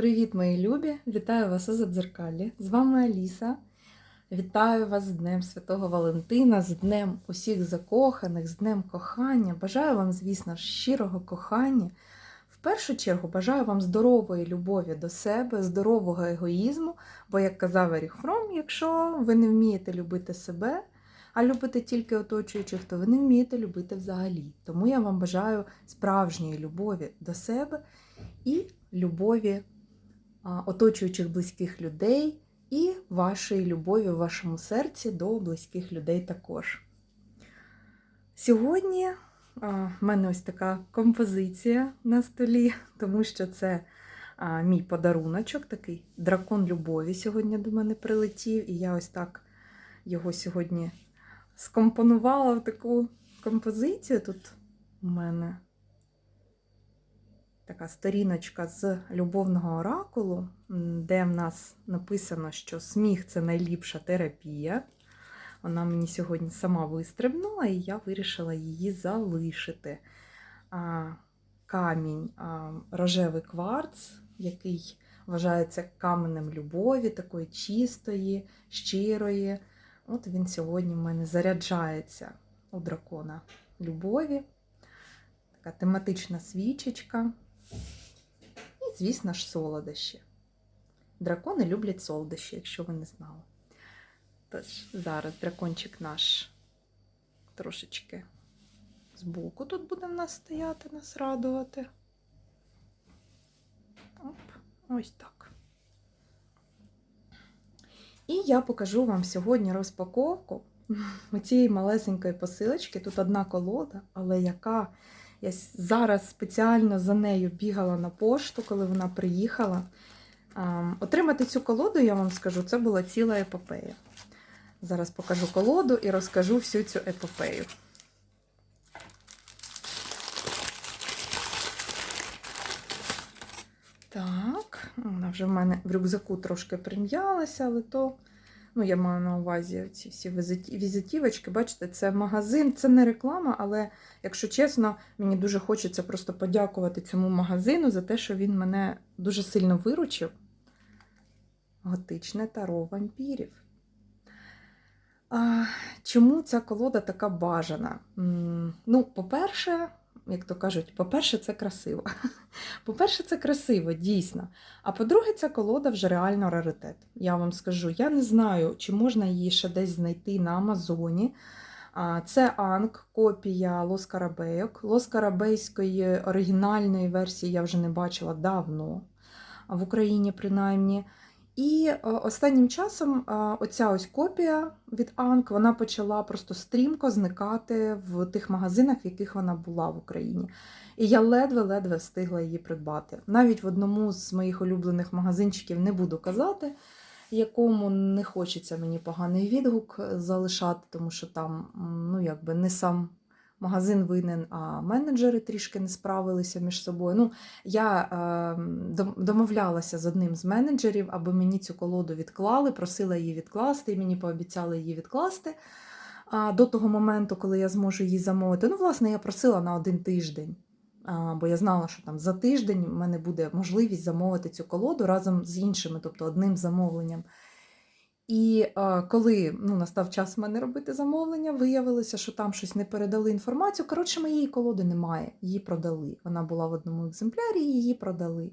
Привіт, мої любі! Вітаю вас у Задзеркалі. З вами Аліса. Вітаю вас з Днем Святого Валентина, з Днем усіх закоханих, з Днем кохання. Бажаю вам, звісно, щирого кохання. В першу чергу бажаю вам здорової любові до себе, здорового егоїзму, бо, як казав Еріх Фром, якщо ви не вмієте любити себе, а любите тільки оточуючих, то ви не вмієте любити взагалі. Тому я вам бажаю справжньої любові до себе і любові оточуючих близьких людей, і вашої любові в вашому серці до близьких людей також. Сьогодні в мене ось така композиція на столі, тому що це мій подаруночок, такий дракон любові сьогодні до мене прилетів, і я ось так його сьогодні скомпонувала в таку композицію. Тут у мене така сторіночка з любовного оракулу, де в нас написано, що сміх це найліпша терапія. Вона мені сьогодні сама вистрибнула, і я вирішила її залишити. А, Камінь а, рожевий кварц, який вважається каменем любові, такої чистої, щирої. От він сьогодні в мене заряджається у дракона любові. Така тематична свічечка. І, звісно ж, солодощі. Дракони люблять солодощі, якщо ви не знали. Тож, зараз дракончик наш трошечки збоку тут буде в нас стояти, нас радувати. Оп, ось так. І я покажу вам сьогодні розпаковку цієї малесенької посилочки. Тут одна колода, але яка я зараз спеціально за нею бігала на пошту, коли вона приїхала. Отримати цю колоду, я вам скажу, це була ціла епопея. Зараз покажу колоду і розкажу всю цю епопею. Так, вона вже в мене в рюкзаку трошки прим'ялася, але то, ну, я маю на увазі ці всі візитівочки. Бачите, це магазин, це не реклама, але, якщо чесно, мені дуже хочеться просто подякувати цьому магазину за те, що він мене дуже сильно виручив. Готичне таро вампірів. А, чому ця колода така бажана? Ну, по-перше, як то кажуть, по-перше, це красиво. По-перше, це красиво, дійсно. А по-друге, ця колода вже реально раритет. Я вам скажу, я не знаю, чи можна її ще десь знайти на Амазоні. Це Анк, копія Лос Карабейок. Лос Карабейської оригінальної версії я вже не бачила давно, в Україні принаймні. І е, останнім часом е, оця ось копія від Анк вона почала просто стрімко зникати в тих магазинах, в яких вона була в Україні. І я ледве-ледве встигла її придбати. Навіть в одному з моїх улюблених магазинчиків не буду казати, якому не хочеться мені поганий відгук залишати, тому що там ну, якби не сам магазин винен, а менеджери трішки не справилися між собою. Ну, я е, домовлялася з одним з менеджерів, аби мені цю колоду відклали, просила її відкласти, і мені пообіцяли її відкласти до того моменту, коли я зможу її замовити. Ну, власне, я просила на один тиждень. Бо я знала, що там за тиждень в мене буде можливість замовити цю колоду разом з іншими, тобто одним замовленням. І е, коли ну, настав час в мене робити замовлення, виявилося, що там щось не передали інформацію. Коротше, моєї колоди немає, її продали. Вона була в одному екземплярі, її продали.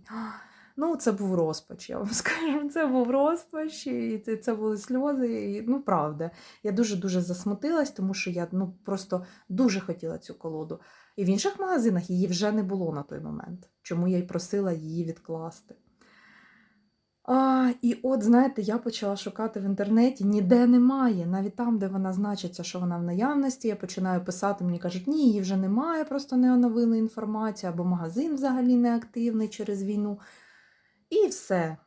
Ну, це був розпач, я вам скажу. Це був розпач, і це, це були сльози. І, ну, правда, я дуже-дуже засмутилась, тому що я ну, просто дуже хотіла цю колоду. І в інших магазинах її вже не було на той момент, чому я й просила її відкласти. А, і от, знаєте, я почала шукати в інтернеті, ніде немає. Навіть там, де вона значиться, що вона в наявності, я починаю писати, мені кажуть, ні, її вже немає, просто не оновили інформацію, або магазин взагалі не активний через війну. І все.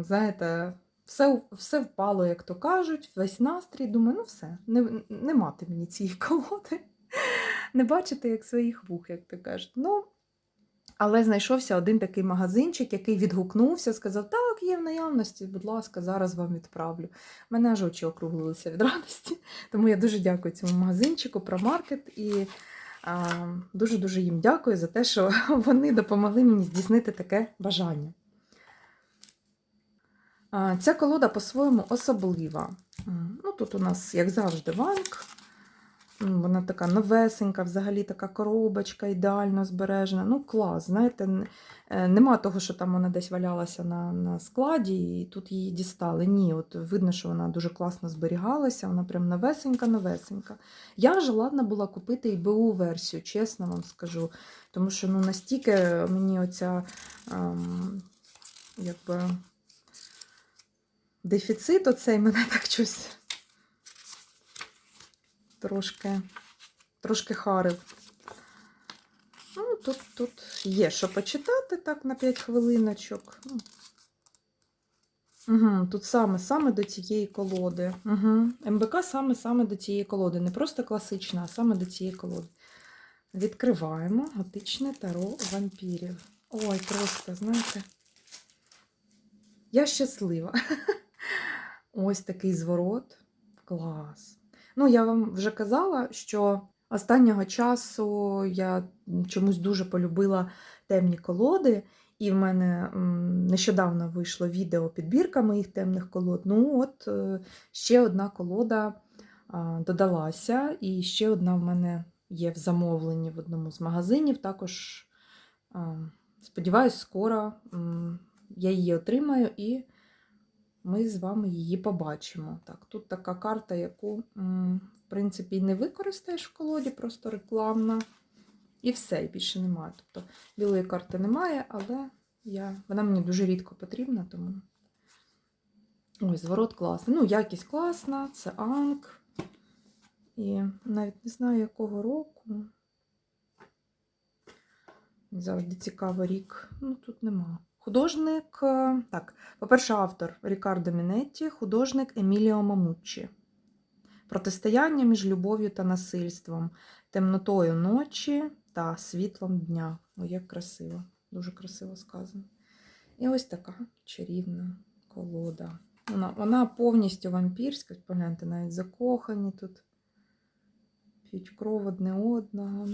Знаєте, все, все впало, як то кажуть, весь настрій. Думаю, ну все, не, не мати мені цієї колоди, не бачити як своїх вух, як то кажуть. Ну, але знайшовся один такий магазинчик, який відгукнувся, сказав: так, є в наявності, будь ласка, зараз вам відправлю. Мене аж очі округлилися від радості. Тому я дуже дякую цьому магазинчику про маркет і дуже-дуже їм дякую за те, що вони допомогли мені здійснити таке бажання. Ця колода по-своєму особлива. Ну, тут у нас, як завжди, ванк. Вона така новесенька, взагалі така коробочка, ідеально збережена. Ну, клас, знаєте, е, нема того, що там вона десь валялася на, на складі, і тут її дістали. Ні, от видно, що вона дуже класно зберігалася, вона прям новесенька-новесенька. Я ж ладна була купити і БУ версію, чесно вам скажу. Тому що ну, настільки мені оця ем, якби, дефіцит оцей мене так щось трошки, трошки харив. Ну, тут, тут є що почитати так на 5 хвилиночок. Угу, тут саме, саме до цієї колоди. Угу. МБК саме, саме до цієї колоди. Не просто класична, а саме до цієї колоди. Відкриваємо готичне таро вампірів. Ой, просто, знаєте. Я щаслива. Ось такий зворот. Клас. Ну, я вам вже казала, що останнього часу я чомусь дуже полюбила темні колоди, і в мене нещодавно вийшло відео підбірка моїх темних колод. Ну, от е, ще одна колода додалася, і ще одна в мене є в замовленні в одному з магазинів. Також, сподіваюсь, скоро я її отримаю і ми з вами її побачимо. Так, тут така карта, яку, в принципі, не використаєш в колоді, просто рекламна. І все, і більше немає. Тобто білої карти немає, але я, вона мені дуже рідко потрібна, тому. Ось, зворот класний. Ну, якість класна, це Анк. І навіть не знаю, якого року. Завжди цікаво рік. Ну, тут нема. Художник, е, так, по-перше, автор Рікардо Мінетті, художник Еміліо Мамуччі. Протистояння між любов'ю та насильством, темнотою ночі та світлом дня. О, як красиво, дуже красиво сказано. І ось така чарівна колода. Вона, вона повністю вампірська, погляньте, навіть закохані тут. П'ють кров одне одного.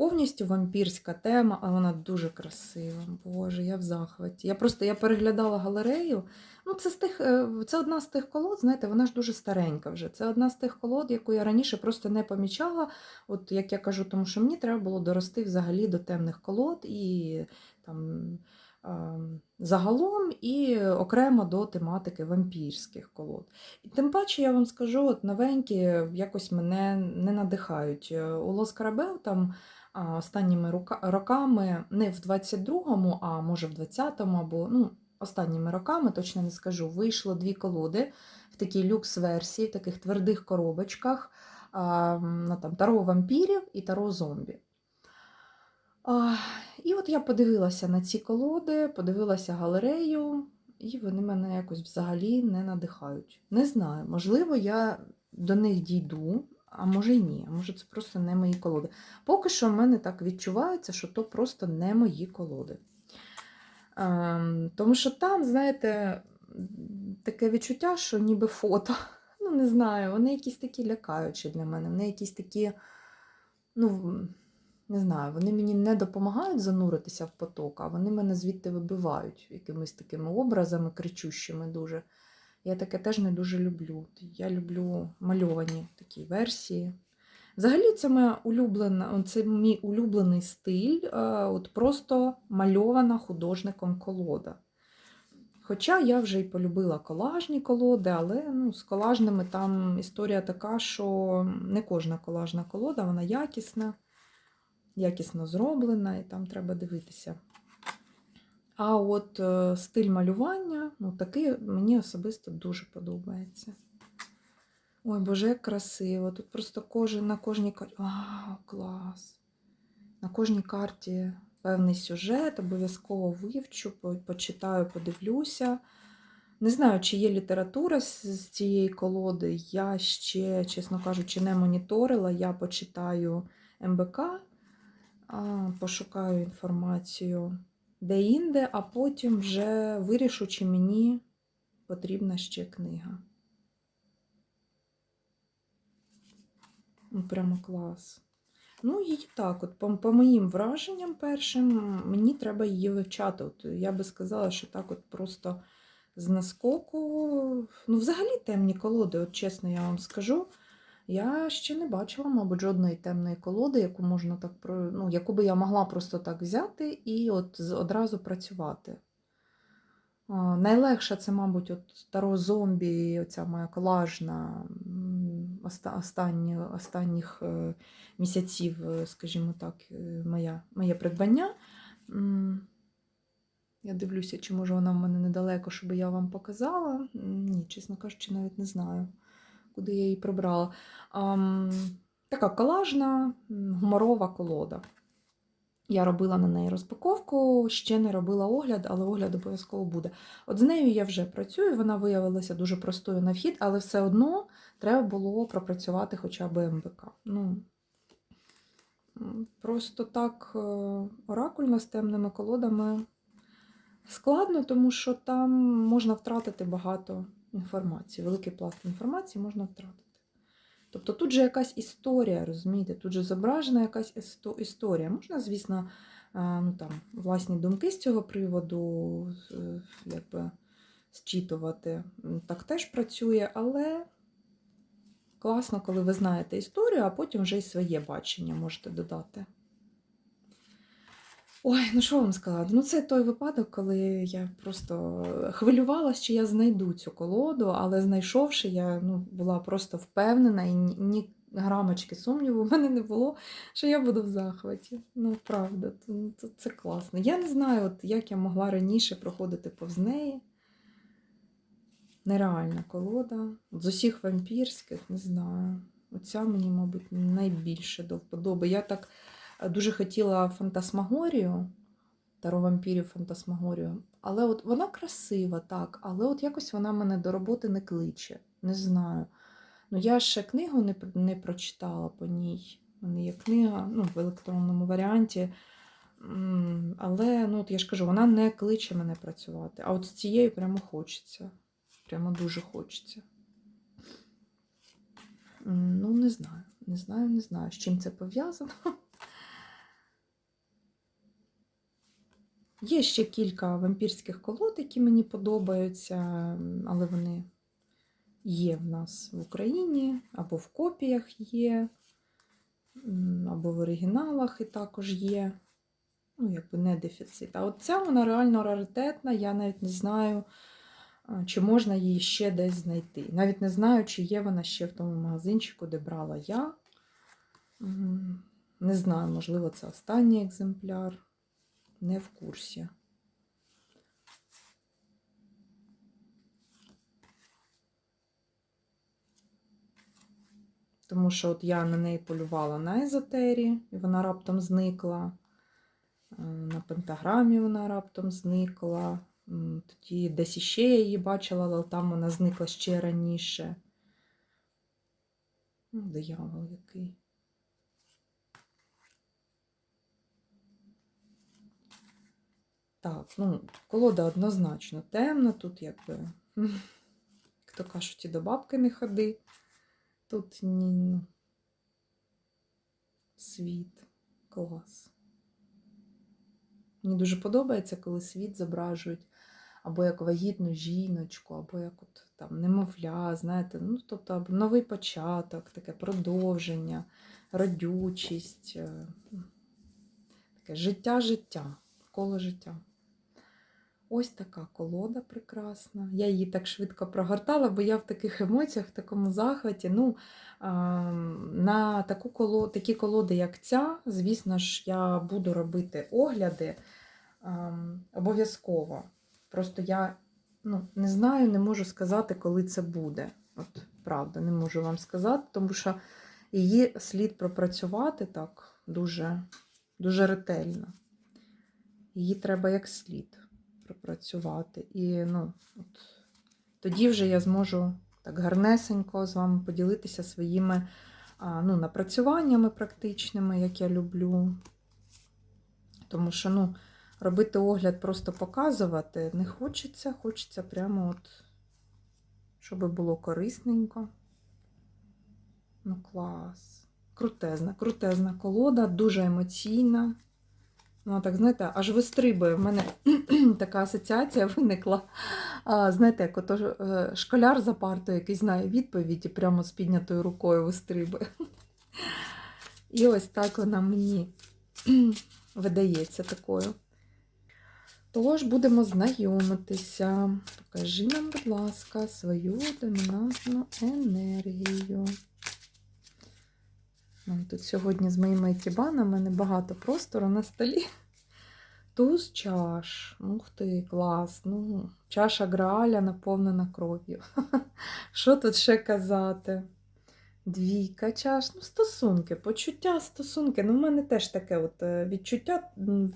Повністю вампірська тема, але вона дуже красива. Боже, я в захваті. Я просто я переглядала галерею. Ну, це, з тих, е, це одна з тих колод, знаєте, вона ж дуже старенька вже. Це одна з тих колод, яку я раніше просто не помічала. От як я кажу, тому що мені треба було дорости взагалі до темних колод і там. Загалом і окремо до тематики вампірських колод. І тим паче, я вам скажу, от новенькі якось мене не надихають. Е, У Лос Карабел там останніми роками, не в 22-му, а може в 20-му, або ну, останніми роками, точно не скажу, вийшло дві колоди в такій люкс-версії, в таких твердих коробочках. А, ну, там, Таро вампірів і таро зомбі. І от я подивилася на ці колоди, подивилася галерею, і вони мене якось взагалі не надихають. Не знаю, можливо, я до них дійду, а може й ні, а може це просто не мої колоди. Поки що в мене так відчувається, що то просто не мої колоди. Ем, тому що там, знаєте, таке відчуття, що ніби фото. Ну, не знаю, вони якісь такі лякаючі для мене. Вони якісь такі, ну, не знаю, вони мені не допомагають зануритися в поток, а вони мене звідти вибивають якимись такими образами, кричущими дуже. Я таке теж не дуже люблю. Я люблю мальовані такі версії. Взагалі, це моя улюблена, це мій улюблений стиль, е, от просто мальована художником колода. Хоча я вже й полюбила колажні колоди, але ну, з колажними там історія така, що не кожна колажна колода, вона якісна, якісно зроблена, і там треба дивитися. А от е, стиль малювання, ну, такий мені особисто дуже подобається. Ой, боже, як красиво. Тут просто кожен на кожній карті. А, клас! На кожній карті певний сюжет, обов'язково вивчу, почитаю, подивлюся. Не знаю, чи є література з цієї колоди. Я ще, чесно кажучи, не моніторила. Я почитаю МБК, пошукаю інформацію де-інде, а потім вже вирішу, чи мені потрібна ще книга. Ну, Прямо клас. Ну, і так, от по, по моїм враженням першим, мені треба її вивчати. От я би сказала, що так от просто з наскоку. Ну, взагалі темні колоди, от чесно я вам скажу. Я ще не бачила, мабуть, жодної темної колоди, яку можна так ну, яку би я могла просто так взяти і от одразу працювати. Найлегше це, мабуть, от Таро зомбі, оця моя колажна останні, останніх е, місяців, е, скажімо так, е, моя, моє придбання. Я дивлюся, чи може вона в мене недалеко, щоб я вам показала. Ні, чесно кажучи, навіть не знаю, куди я її прибрала. Така колажна, гуморова колода. Я робила на неї розпаковку, ще не робила огляд, але огляд обов'язково буде. От з нею я вже працюю, вона виявилася дуже простою на вхід, але все одно треба було пропрацювати хоча б МБК. Ну, просто так е, оракульно з темними колодами складно, тому що там можна втратити багато інформації, великий пласт інформації можна втратити. Тобто тут же якась історія, розумієте, тут же зображена якась історія. Можна, звісно, е, ну, там, власні думки з цього приводу якби, зчитувати. Так теж працює, але класно, коли ви знаєте історію, а потім вже й своє бачення можете додати. Ой, ну що вам сказати? Ну, це той випадок, коли я просто хвилювалася, чи я знайду цю колоду, але знайшовши, я ну, була просто впевнена і ні, грамочки сумніву в мене не було, що я буду в захваті. Ну, правда, це, це, класно. Я не знаю, от, як я могла раніше проходити повз неї. Нереальна колода. З усіх вампірських, не знаю. Оця мені, мабуть, найбільше до вподоби. Я так е, дуже хотіла фантасмагорію, таро вампірів фантасмагорію. Але от вона красива, так, але от якось вона мене до роботи не кличе. Не знаю. Ну, я ще книгу не, не прочитала по ній. У мене є книга ну, в електронному варіанті. Але ну, от я ж кажу, вона не кличе мене працювати. А от з цією прямо хочеться. Прямо дуже хочеться. Ну, не знаю. Не знаю, не знаю, з чим це пов'язано. Є ще кілька вампірських колод, які мені подобаються, але вони є в нас в Україні, або в копіях є, або в оригіналах і також є. Ну, якби не дефіцит. А от ця вона реально раритетна, я навіть не знаю, чи можна її ще десь знайти. Навіть не знаю, чи є вона ще в тому магазинчику, де брала я. Не знаю, можливо, це останній екземпляр. Не в курсі. Тому що от я на неї полювала на езотері, і вона раптом зникла. Е, На пентаграмі вона раптом зникла. Тоді десь іще я її бачила, але там вона зникла ще раніше. Ну, диявол який. Так, ну, колода однозначно темна, тут якби, як то кажуть, і до бабки не ходи. Тут ні, ну, світ, клас. Мені дуже подобається, коли світ зображують або як вагітну жіночку, або як от там немовля, знаєте, ну, тобто новий початок, таке продовження, родючість, е, таке життя-життя, коло життя. Ось така колода прекрасна. Я її так швидко прогортала, бо я в таких емоціях, в такому захваті. Ну, на таку коло, такі колоди, як ця, звісно ж, я буду робити огляди обов'язково. Просто я ну, не знаю, не можу сказати, коли це буде. От правда, не можу вам сказати, тому що її слід пропрацювати так дуже, дуже ретельно. Її треба як слід пропрацювати. І ну, от, тоді вже я зможу так гарнесенько з вами поділитися своїми ну, напрацюваннями практичними, як я люблю. Тому що ну, робити огляд, просто показувати не хочеться, хочеться прямо, от, щоб було корисненько. Ну, клас. Крутезна, крутезна колода, дуже емоційна. Ну, так, знаєте, аж вистрибує. В мене така асоціація виникла. А, знаєте, як ото е, школяр за партою, який знає відповідь і прямо з піднятою рукою вистрибує. І ось так вона мені видається такою. Тож будемо знайомитися. Покажи нам, будь ласка, свою домінантну енергію. Тут сьогодні з моїми етібанами небагато простору на столі. Туз чаш. Ух ти, клас. Ну, чаша Грааля наповнена кров'ю. Що тут ще казати? Двійка чаш, ну, стосунки, почуття, стосунки. Ну, в мене теж таке от е, відчуття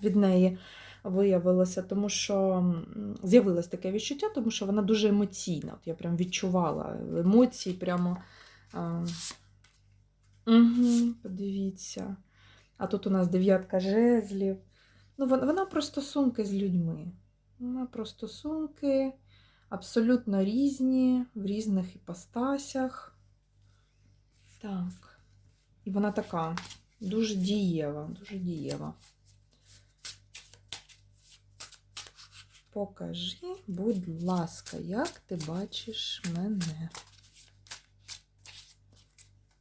від неї виявилося, тому що з'явилось таке відчуття, тому що вона дуже емоційна. От я прям відчувала емоції прямо. Угу, подивіться. А тут у нас дев'ятка жезлів. Ну, вона, про стосунки з людьми. Вона про стосунки абсолютно різні, в різних іпостасях. Так. І вона така дуже дієва, дуже дієва. Покажи, будь ласка, як ти бачиш мене.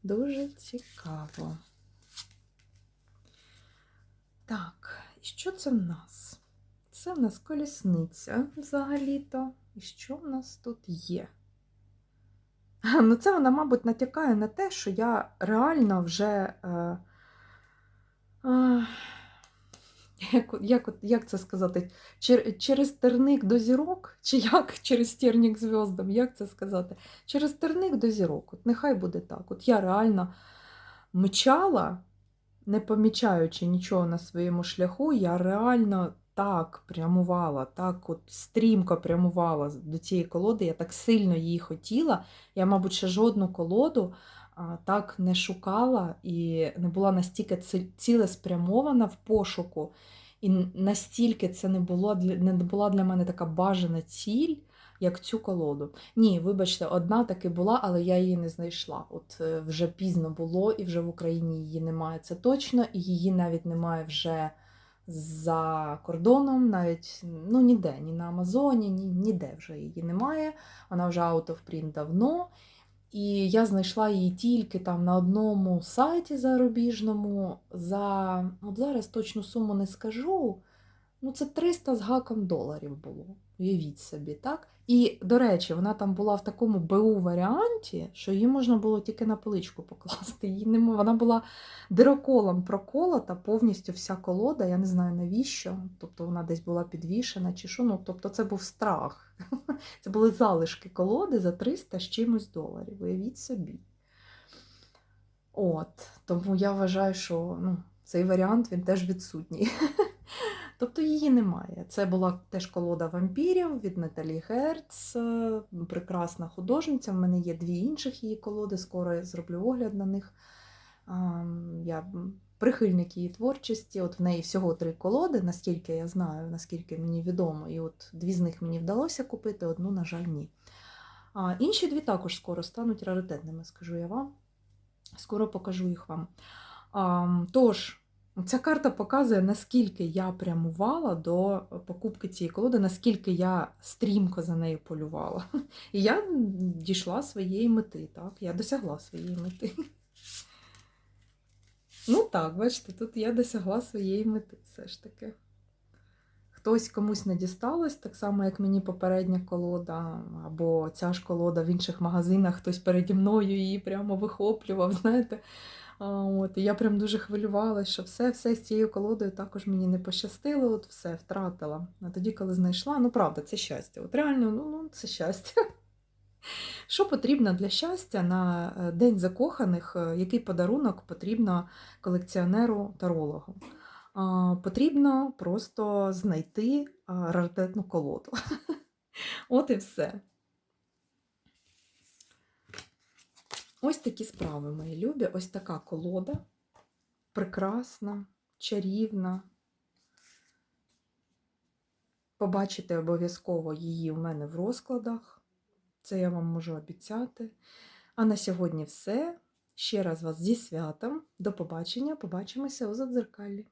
Дуже цікаво. Так, і що це в нас? Це в нас колісниця взагалі-то. І що в нас тут є? Ну, це вона, мабуть, натякає на те, що я реально вже. Е, е, як, як, як це сказати? Чер, через терник до зірок? Чи як через терник зв'яздам? Як це сказати? Через терник до зірок. От нехай буде так. От я реально мчала, не помічаючи нічого на своєму шляху, я реально так прямувала, так от стрімко прямувала до цієї колоди. Я так сильно її хотіла. Я, мабуть, ще жодну колоду так не шукала і не була настільки ці- цілеспрямована в пошуку. І настільки це не було для не була для мене така бажана ціль, як цю колоду. Ні, вибачте, одна таки була, але я її не знайшла. От е, вже пізно було, і вже в Україні її немає. Це точно, і її навіть немає вже за кордоном, навіть ну ніде, ні на Амазоні, ні, ніде вже її немає. Вона вже out of print давно. І я знайшла її тільки там на одному сайті зарубіжному. За от зараз точну суму не скажу. Ну, це 300 з гаком доларів було. Уявіть собі, так? І, до речі, вона там була в такому БУ варіанті, що її можна було тільки на поличку покласти. Її не, вона була дироколом проколота, повністю вся колода, я не знаю навіщо. Тобто вона десь була підвішена чи що. Ну, тобто це був страх. Це були залишки колоди за 300 з чимось доларів. Уявіть собі. От, тому я вважаю, що ну, цей варіант він теж відсутній. Тобто її немає. Це була теж колода вампірів від Наталі Герц, е, прекрасна художниця. В мене є дві інших її колоди, скоро я зроблю огляд на них. Я прихильник її творчості. От в неї всього три колоди, наскільки я знаю, наскільки мені відомо. І от дві з них мені вдалося купити, одну, на жаль, ні. А інші дві також скоро стануть раритетними, скажу я вам. Скоро покажу їх вам. А, тож, ця карта показує, наскільки я прямувала до покупки цієї колоди, наскільки я стрімко за нею полювала. І я дійшла своєї мети, так? Я досягла своєї мети. Ну так, бачите, тут я досягла своєї мети все ж таки. Хтось комусь не дісталось, так само, як мені попередня колода, або ця ж колода в інших магазинах, хтось переді мною її прямо вихоплював, знаєте. От, і я прям дуже хвилювалася, що все, все з цією колодою також мені не пощастило, от все втратила. А тоді, коли знайшла, ну правда, це щастя. От реально, ну, ну це щастя. Що потрібно для щастя на е, День закоханих? е, Який подарунок потрібно колекціонеру тарологу? Потрібно просто знайти раритетну колоду. От і все. Ось такі справи, мої любі. Ось така колода. Прекрасна, чарівна. Побачите обов'язково її у мене в розкладах. Це я вам можу обіцяти. А на сьогодні все. Ще раз вас зі святом. До побачення. Побачимося у задзеркаллі.